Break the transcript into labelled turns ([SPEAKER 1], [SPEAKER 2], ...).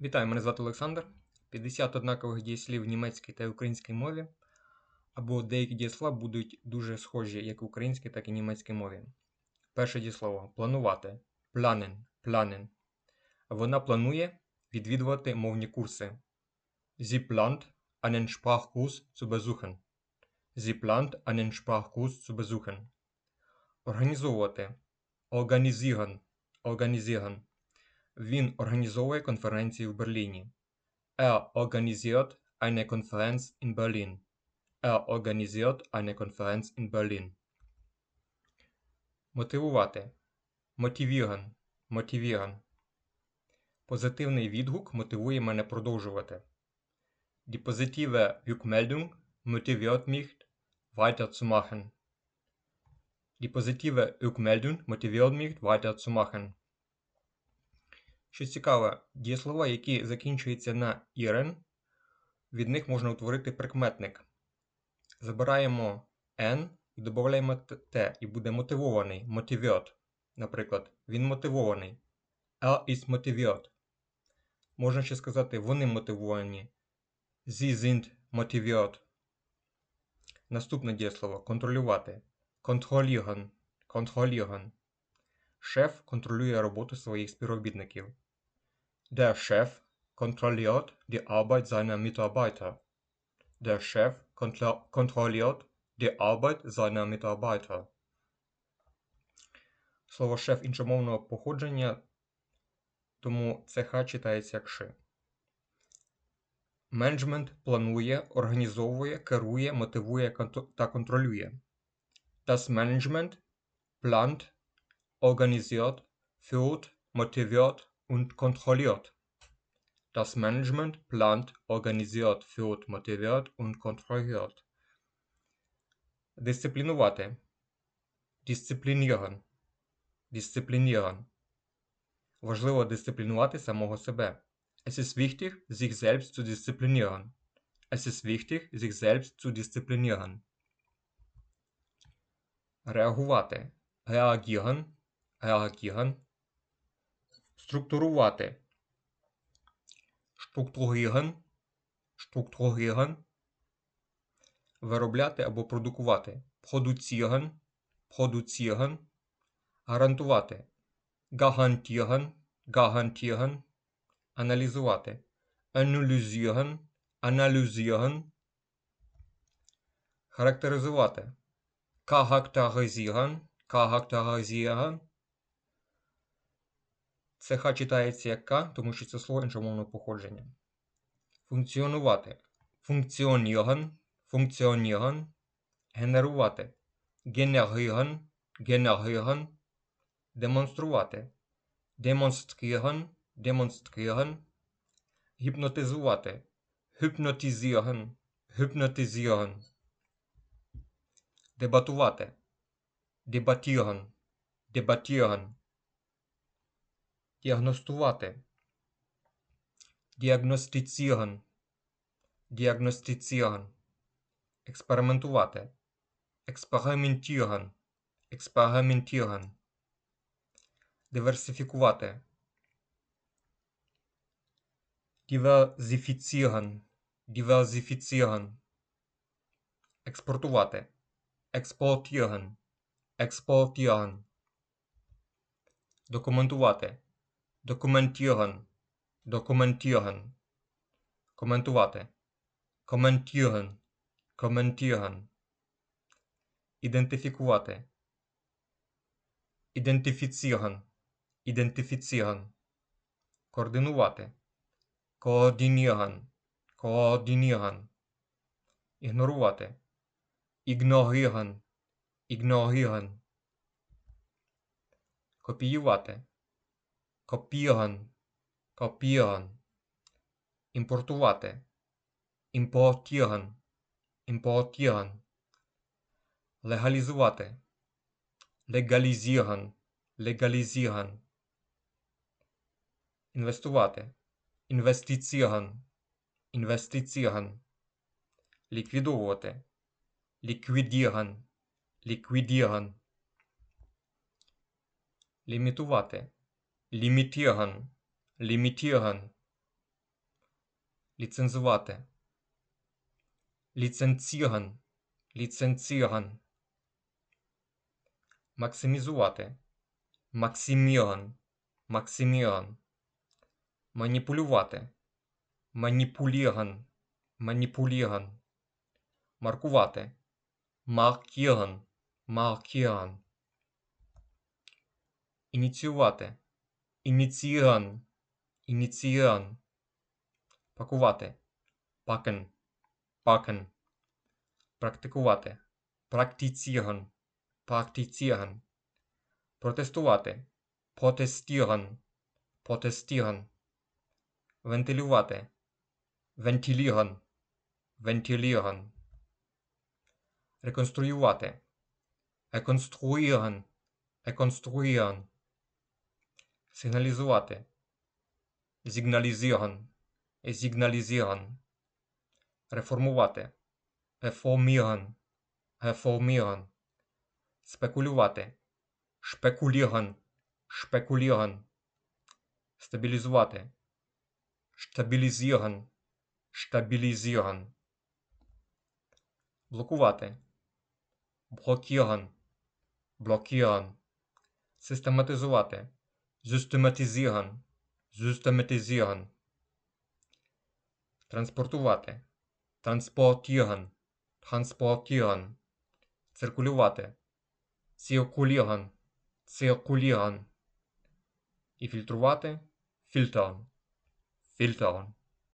[SPEAKER 1] Вітаю, мене звати Олександр. 50 однакових дієслів в німецькій та українській мові, або деякі дієслова будуть дуже схожі як в українській, так і німецькій мові. Перше дієслово планувати. Планен, планен. Вона планує відвідувати мовні курси. Sie plant, einen Sprachkurs zu besuchen. Sie plant, einen Sprachkurs zu besuchen. Організовувати. Organisieren, organisieren. Він організовує конференцію в Берліні. Er organisiert eine Konferenz in Berlin. Er organisiert eine Konferenz in Berlin. Мотивувати. Motivieren. Motivieren. Позитивний відгук мотивує мене продовжувати. Die positive Rückmeldung motiviert mich weiterzumachen. Die positive Rückmeldung motiviert mich weiterzumachen. Що цікаве, дієслова, які закінчуються на ірен, від них можна утворити прикметник. Забираємо n і додаємо t, і буде мотивований, motiviert. Наприклад, він мотивований. Er ist motiviert. Можна ще сказати, вони мотивовані. Sie sind motiviert. Наступне дієслово контролювати. Kontrollieren. Kontrollieren. Шеф контролює роботу своїх співробітників. Der Chef kontrolliert die Arbeit seiner Mitarbeiter. Der Chef kontrolliert die Arbeit seiner Mitarbeiter. Слово шеф іншомовного походження, тому ЦХ читається як ши. Менеджмент планує, організовує, керує, мотивує та контролює. Das Management plant, organisiert, führt, motiviert und kontrolliert. Das Management plant, organisiert, führt, motiviert und kontrolliert. Дисциплінувати. Disziplinieren. Disziplinieren. Важливо дисциплінувати самого себе. Es ist wichtig, sich selbst zu disziplinieren. Es ist wichtig, sich selbst zu disziplinieren. Реагувати. Reagieren. Структурувати. Strukturieren. Strukturieren. Виробляти або продукувати. Produzieren. Produzieren. Гарантувати. Garantieren. Garantieren. Аналізувати. Analysieren. Analysieren. Характеризувати. Charakterisieren. Charakterisieren. ЦХ читається як К, тому що це слово іншомовного походження. Функціонувати. Funktionieren. Funktionieren. Генерувати. Generieren. Generieren. Демонструвати. Demonstrieren. Demonstrieren. Гіпнотизувати. Hypnotisieren. Hypnotisieren. Дебатувати. Debattieren. Debattieren. Діагностувати. Діагностиціген. Діагностиціген. Експериментувати. Експериментіген. Експериментіген. Диверсифікувати. Диверсифіціген. Диверсифіціген. Експортувати. Експортіген. Експортіген. Документувати. Документіген. Документіген. Коментувати. Коментіген. Коментіген. Ідентифікувати. Ідентифіціген. Ідентифіціген. Координувати. Координіген. Координіген. Ігнорувати. Ігноріген. Ігноріген. Копіювати. Копіюван. Копіюван. Імпортувати. Імпортіған. Імпортіған. Легалізувати. Легалізіган. Легалізіган. Інвестувати. Інвестиціган. Інвестиціган. Ліквідовувати. Ліквідіган. Ліквідіган. Лімітувати. Limitieren. Limitieren. ліцензувати, ліцензіган, ліцензіган, максимізувати, максиміган, максиміган, маніпулювати, маніпуліган, маніпуліган, маркувати, маркіган, маркіган, ініціювати, ініцііган, ініцііган, пакувати, пакен, пакен, практикувати, практиціган, практиціган, протестувати, протестіган, протестіган, вентилювати, вентиліган, вентиліган, реконструювати, реконструїган, реконструїган, Сигналізувати, зігналізіган, зігналізіган, реформувати, реформіган, реформіган, спекулювати, шпекуліган, шпекуліган, стабілізувати, штабілізіган, штабілізіган, блокувати, блокіган, блокіган, систематизувати, систематизіган, систематизіган, транспортувати, транспортіган, транспортіган, циркулювати, циркуліган, циркуліган, і фільтрувати, Filtern. фільтрон.